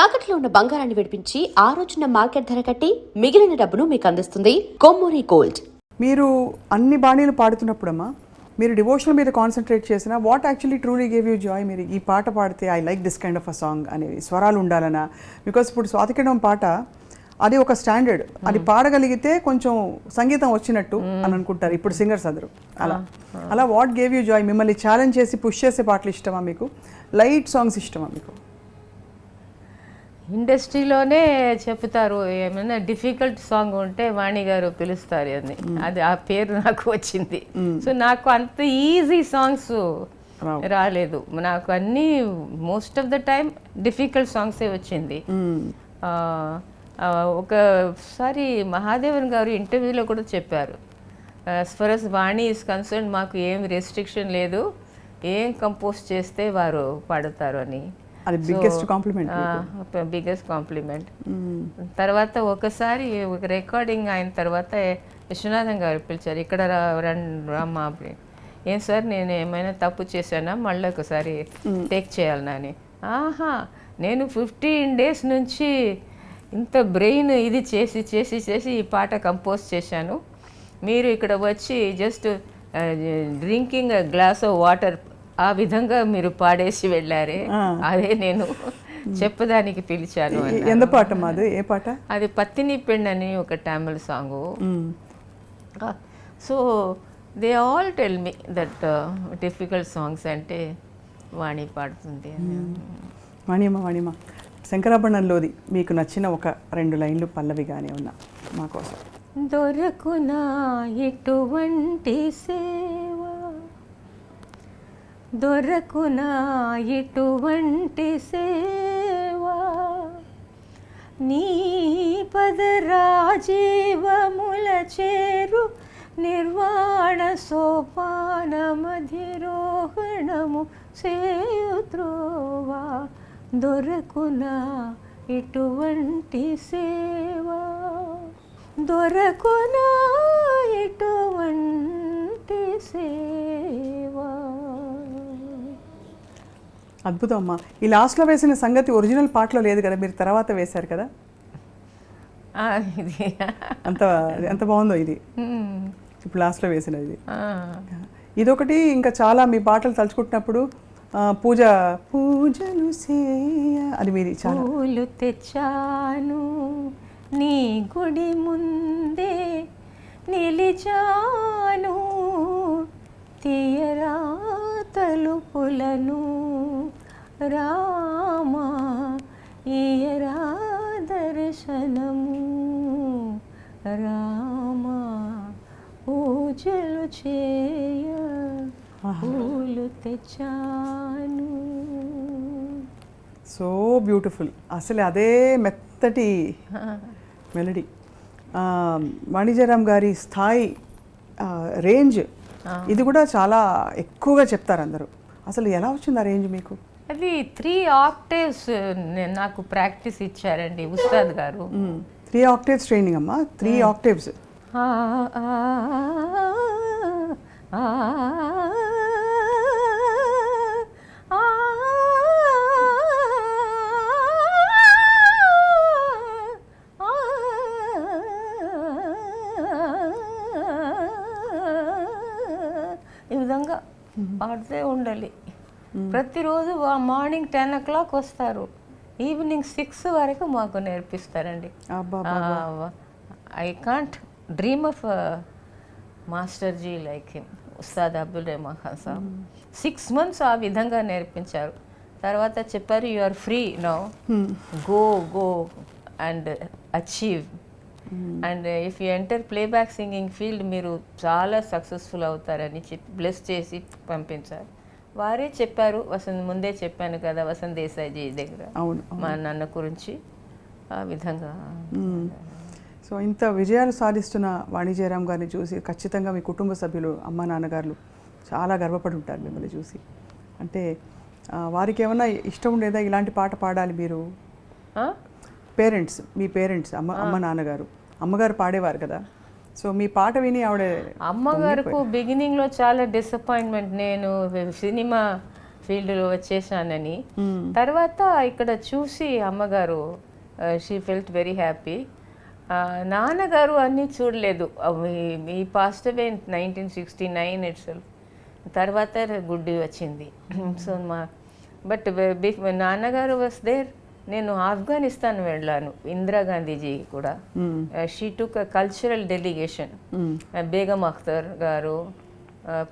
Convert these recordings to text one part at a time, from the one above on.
తాకట్లో ఉన్న బంగారాన్ని విడిపించి ఆ రోజున మార్కెట్ ధర కట్టి మిగిలిన డబ్బును మీకు అందిస్తుంది కొమ్మూరి గోల్డ్. మీరు అన్ని బాణీలు పాడుతున్నప్పుడమ్మా మీరు డివోషనల్ మీద కాన్సన్ట్రేట్ చేసిన what actually truly gave you joy మీరు ఈ పాట పాడితే I like this kind of a song అనేవి స్వరాలు ఉండాలనా? బికాస్ ఇప్పుడు స్వాతికిరణం పాట అది ఒక స్టాండర్డ్. అది పాడగలిగితే కొంచెం సంగీతం వచ్చినట్టు అని అనుకుంటారు ఇప్పుడు సింగర్స్ అందరూ. అలా. అలా వాట్ గేవ్ యూ జాయ్ మిమ్మల్ని ఛాలెంజ్ చేసి పుష్ చేసే పాటలు ఇష్టమా మీకు? లైట్ సాంగ్స్ ఇష్టమా మీకు? ఇండస్ట్రీలోనే చెప్తారు ఏమైనా డిఫికల్ట్ సాంగ్ ఉంటే వాణి గారు పిలుస్తారు అని. అది ఆ పేరు నాకు వచ్చింది. సో నాకు అంత ఈజీ సాంగ్స్. రాలేదు. నాకు అన్ని most of the time difficult సాంగ్సే వచ్చింది. ఒకసారి మహాదేవన్ గారు ఇంటర్వ్యూలో కూడా చెప్పారు. As for us Vani is concern మాకు ఏం రెస్ట్రిక్షన్ లేదు. ఏం కంపోజ్ చేస్తే వారు పాడుతారు అని. అది బిగ్గెస్ట్ కాంప్లిమెంట్ బిగ్గెస్ట్ కాంప్లిమెంట్ తర్వాత ఒకసారి ఒక రికార్డింగ్ అయిన తర్వాత విశ్వనాథన్ గారు పిలిచారు ఇక్కడ రామ్మా అని. ఏం సార్ నేను ఏమైనా తప్పు చేశానా? మళ్ళీ ఒకసారి టేక్ చేయాలనా అని. ఆహా నేను ఫిఫ్టీన్ డేస్ నుంచి ఇంత బ్రెయిన్ ఇది చేసి చేసి చేసి ఈ పాట కంపోజ్ చేశాను. మీరు ఇక్కడ వచ్చి just drinking glass of water ఆ విధంగా మీరు పాడేసి వెళ్ళారే. అదే నేను చెప్పడానికి పిలిచాను. ఎంత పాట మాది ఏ పాట? అది పత్తిని పెండ్ అని ఒక తమిళ song so they all tell me that difficult songs అంటే వాణి పాడుతుంది అని. వాణియమ్మ వాణియమ్మ. శంకరాభరణంలోది మీకు నచ్చిన ఒక రెండు లైన్లు పల్లవిగానే ఉన్నా మా కోసం. దొరకునా ఇటువంటి సేవ దొరకునా ఇటువంటి సేవా? నీ పదరాజీవముల చేరు నిర్వాణ సోపానమధిరోహణము సేయుత్రోవా దొరకునా ఇటువంటి సేవా? దొరకునా అద్భుతం అమ్మా ఈ లాస్ట్లో వేసిన సంగతి ఒరిజినల్ పాటలో లేదు కదా మీరు తర్వాత వేశారు కదా? ఇది. అంత ఎంత బాగుందో ఇది. ఇప్పుడు లాస్ట్లో వేసిన ఇది ఇదొకటి ఇంకా చాలా మీ పాటలు తలుచుకుంటున్నప్పుడు పూజ పూజలు అది మీది చాలా. పూలు తెచ్చాను నీ గుడి ముందే నిలిచాను తీయరా తలుపులను రామా ఈయరా దర్శనము రామా పూజలు చేయ పూలు తెచ్చాను. So beautiful. అసలు అదే మెత్తటి మెలడీ వాణిజ్యరామ్ గారి స్థాయి రేంజ్ ఇది కూడా చాలా ఎక్కువగా చెప్తారు అందరూ. అసలు ఎలా వచ్చింది ఆ రేంజ్ మీకు? అది త్రీ ఆక్టేవ్స్ నాకు ప్రాక్టీస్ ఇచ్చారండి ఉస్తాద్ గారు. త్రీ ఆక్టేవ్స్ ట్రైనింగ్ అమ్మా. Three octaves. ప్రతిరోజు మార్నింగ్ టెన్ ఓ క్లాక్ వస్తారు. ఈవినింగ్ సిక్స్ వరకు మాకు నేర్పిస్తారండి. I can't dream of master ji like him Ustad Abdul Rehman Khan Sahab. Six months ఆ విధంగా నేర్పించారు. తర్వాత చెప్పారు you are free no go go and achieve and if you enter playback singing field మీరు చాలా successful అవుతారని చెప్పి bless చేసి పంపించారు. వారే చెప్పారు వసంత్ ముందే చెప్పాను కదా వసంత్ దేశాయ్జీ దగ్గర. అవును మా నాన్న గురించి ఆ విధంగా. సో ఇంత విజయాలు సాధిస్తున్న వాణిజ్యరామ్ గారిని చూసి ఖచ్చితంగా మీ కుటుంబ సభ్యులు అమ్మ నాన్నగారులు చాలా గర్వపడి ఉంటారు మిమ్మల్ని చూసి. అంటే వారికి ఏమన్నా ఇష్టం ఉండేదా? ఇలాంటి పాట పాడాలి మీరు? పేరెంట్స్ మీ పేరెంట్స్ అమ్మ అమ్మ నాన్నగారు. అమ్మగారు పాడేవారు కదా? సో మీ పాట విని ఆవిడ అమ్మగారికి బిగినింగ్లో చాలా డిసప్పాయింట్మెంట్ నేను సినిమా ఫీల్డ్లో వచ్చేసానని. తర్వాత ఇక్కడ చూసి అమ్మగారు షీ ఫెల్ట్ వెరీ హ్యాపీ నాన్నగారు అన్నీ చూడలేదు. మీ పాస్ట్ అవే నైన్టీన్ సిక్స్టీ నైన్ ఇట్ తర్వాత గుడ్డి వచ్చింది. సో మా బట్ నాన్నగారు వాస్ దేర్ నేను ఆఫ్ఘనిస్తాన్ వెళ్ళాను ఇందిరాగాంధీజీ కూడా. She took cultural delegation Begum Akhtar గారు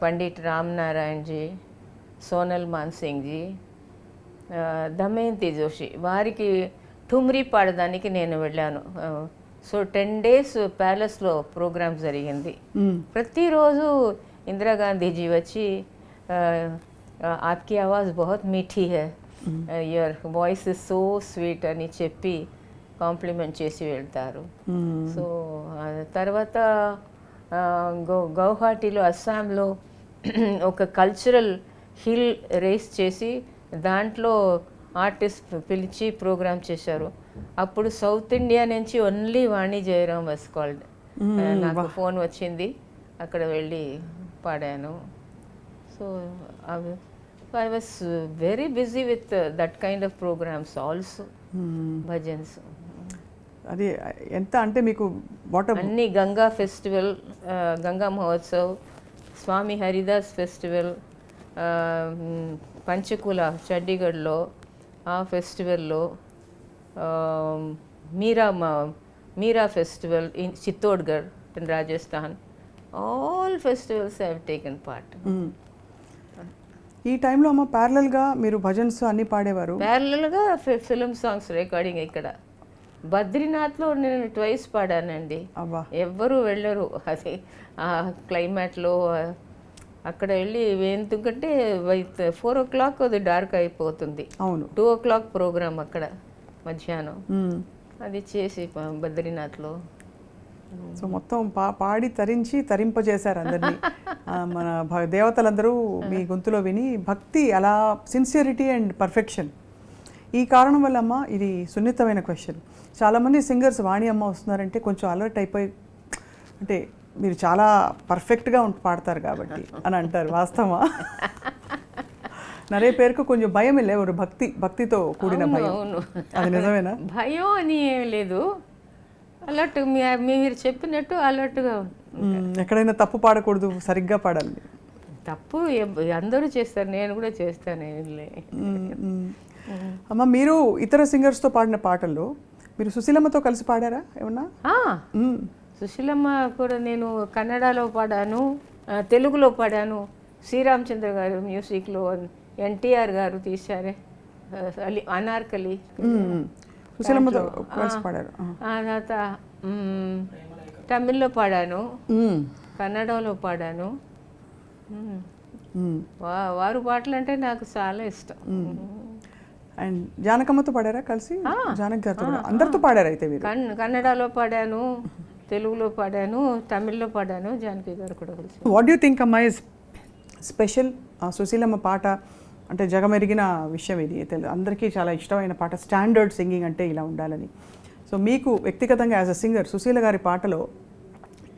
పండిట్ రామ్ నారాయణ్ జీ సోనల్ మాన్సింగ్ జీ దమయంతి జోషి వారికి ఠుమ్రీ పాడడానికి నేను వెళ్ళాను. సో టెన్ డేస్ ప్యాలెస్లో ప్రోగ్రామ్ జరిగింది. ప్రతిరోజు ఇందిరాగాంధీజీ వచ్చి ఆప్కి ఆవాజ్ బహుత్ మీఠీ high your voice is so sweet అని చెప్పి కాంప్లిమెంట్ చేసి వెళ్తారు. సో ఆ తర్వాత గౌహాటీలో అస్సాంలో ఒక కల్చరల్ హిల్ రేస్ చేసి దాంట్లో ఆర్టిస్ట్ పిలిచి ప్రోగ్రామ్ చేశారు. అప్పుడు సౌత్ ఇండియా నుంచి only Vani Jayaram was called నాకు ఫోన్ వచ్చింది. అక్కడ వెళ్ళి పాడాను. So I was very busy with that kind of programmes also bhajans అది ఎంత అంటే మీకు వాట్ అన్ని గంగా ఫెస్టివల్ గంగా మహోత్సవ్ స్వామి హరిదాస్ ఫెస్టివల్ పంచకుల చండీగఢ్లో ఆ ఫెస్టివల్లో Meera Meera festival in Chittorgarh in Rajasthan all festivals have taken part ఈ టైంలో అమ్మ ప్యారలల్గా మీరు భజన్స్ అన్ని పాడేవారు? ప్యారలల్గా ఫిలిం సాంగ్స్ రికార్డింగ్ ఇక్కడ. బద్రీనాథ్లో నేను ట్వైస్ పాడానండి. అబ్బా. ఎవ్వరు వెళ్ళరు. అది ఆ క్లైమేట్లో అక్కడ వెళ్ళి ఎందుకంటే ఫోర్ ఓ క్లాక్ అది డార్క్ అయిపోతుంది. అవును. టూ ఓ క్లాక్ ప్రోగ్రామ్ అక్కడ మధ్యాహ్నం. అది చేసి బద్రీనాథ్లో. సో మొత్తం పా పాడి తరించి తరింపజేశారు అందరినీ. మన దేవతలందరూ మీ గొంతులో విని భక్తి అలా సిన్సియరిటీ అండ్ పర్ఫెక్షన్ ఈ కారణం వల్ల అమ్మ ఇది సున్నితమైన క్వశ్చన్ చాలామంది సింగర్స్ వాణి అమ్మ వస్తున్నారంటే కొంచెం అలర్ట్ అయిపోయి అంటే మీరు చాలా పర్ఫెక్ట్గా ఉండి పాడతారు కాబట్టి అని అంటారు వాస్తవా నరే పేరుకు కొంచెం భయం వెళ్ళే ఒక భక్తి భక్తితో కూడిన భయం. అది నిజమేనా? భయం అని ఏం లేదు. అలర్ట్ మీరు చెప్పినట్టు అలర్ట్గా. ఎక్కడైనా తప్పు పాడకూడదు సరిగ్గా పాడాలి. తప్పు అందరూ చేస్తారు నేను కూడా చేస్తాను అమ్మ మీరు ఇతర సింగర్స్తో పాడిన పాటల్లో మీరు సుశీలమ్మతో కలిసి పాడారా? ఏమన్నా. సుశీలమ్మ కూడా నేను కన్నడలో పాడాను తెలుగులో పాడాను. శ్రీరామచంద్ర గారు మ్యూజిక్లో ఎన్టీఆర్ గారు తీశారే అలి అనార్కలి. సుశీలమ్మతో కలిసి పాడారు. ఆ. ఆ తర్వాత తమిళ్ళో పాడాను. కన్నడలో పాడాను. వారు పాటలు అంటే నాకు చాలా ఇష్టం. అండ్ జానకమ్మతో పాడారా కలిసి? జానక్ గారితో అందరితో పాడారు అయితే మీరు? కన్నడలో పాడాను తెలుగులో పాడాను తమిళ్ళో పాడాను జానకి గారు కూడా కలిసి. వాట్ యూ థింక్ అమ్మా ఇస్ స్పెషల్ సుశీలమ్మ పాట అంటే జగమెరిగిన విషయం ఇది. తెలు- అందరికీ చాలా ఇష్టమైన పాట స్టాండర్డ్ సింగింగ్ అంటే ఇలా ఉండాలని. సో మీకు వ్యక్తిగతంగా యాజ్ అ సింగర్ సుశీల గారి పాటలో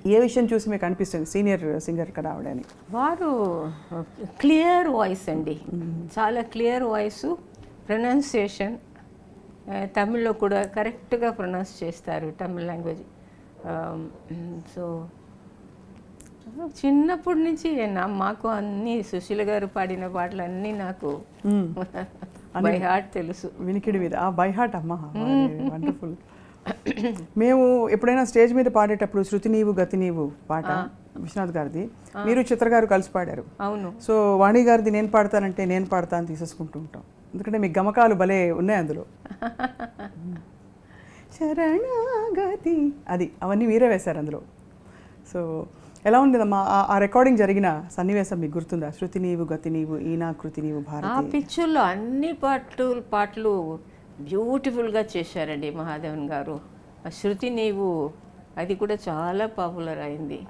ఏ విషయం చూసి మీకు అనిపిస్తుంది? సీనియర్ సింగర్ కదా ఆవిడని. వారు క్లియర్ వాయిస్ అండి. చాలా క్లియర్ వాయిస్ ప్రొనౌన్సియేషన్ తమిళ్ళో కూడా కరెక్ట్గా ప్రొనౌన్స్ చేస్తారు తమిళ్ లాంగ్వేజ్. సో చిన్నప్పటి నుంచి మాకు అన్ని సుశీల గారు పాడిన పాటలు అన్నీ నాకు బై హార్ట్ తెలుసు. వినికిడి మీద. ఆ బై హార్ట్ అమ్మ. వండర్ఫుల్. మేము ఎప్పుడైనా స్టేజ్ మీద పాడేటప్పుడు శృతి నీవు గతి నీవు పాట విశ్వనాథ్ గారిది మీరు చిత్ర గారు కలిసి పాడారు. అవును. సో వాణి గారిది నేను పాడతానంటే నేను పాడతాను తీసేసుకుంటూ ఉంటాం. ఎందుకంటే మీ గమకాలు భలే ఉన్నాయి అందులో. శరణాగతి. అది అవన్నీ మీరే వేశారు అందులో. సో ఎలా ఉండేదమ్మా ఆ- ఆ రికార్డింగ్ జరిగిన సన్నివేశం మీకు గుర్తుందా? శృతి నీవు గతి నీవు ఈనా కృతి నీవు ఆ భారతి. పిక్చర్లో అన్ని పాటలు పాటలు బ్యూటిఫుల్గా చేశారండి మహాదేవన్ గారు. ఆ శృతి నీవు అది కూడా చాలా పాపులర్ అయింది.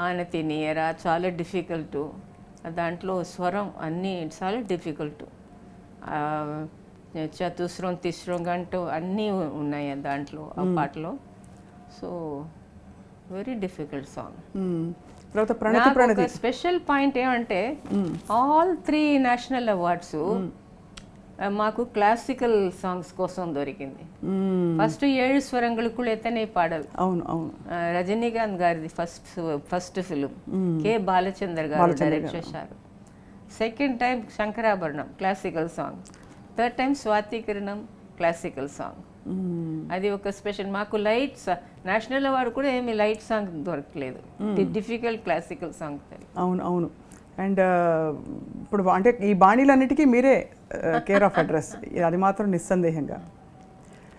ఆనతి నీయరా చాలా డిఫికల్ట్ దాంట్లో స్వరం అన్నీ చాలా డిఫికల్ట్ చతుస్రం తిస్రం గంట అన్నీ ఉన్నాయి దాంట్లో ఆ పాటలో. So very difficult song. తర్వాత ప్రణతి స్పెషల్ పాయింట్ ఏమంటే ఆల్ త్రీ నేషనల్ అవార్డ్స్ మాకు క్లాసికల్ సాంగ్స్ కోసం దొరికింది. ఫస్ట్ ఏడు స్వరంగులు కూడా ఎత్తనే పాడలు అవును అవును. రజనీకాంత్ గారిది first first film K. Balachander గారు డైరెక్ట్ చేశారు. Second time Sankarabharanam classical song third time Swathikiranam classical song. అది ఒక స్పెషల్. మాకు లైట్ నేషనల్ అవార్డు కూడా ఏమి లైట్ సాంగ్ దొరకలేదు. డిఫికల్ట్ క్లాసికల్ సాంగ్ అవును అవును. అండ్ ఇప్పుడు అంటే ఈ బాణీలన్నిటికీ మీరే కేర్ ఆఫ్ అడ్రస్ అది మాత్రం నిస్సందేహంగా.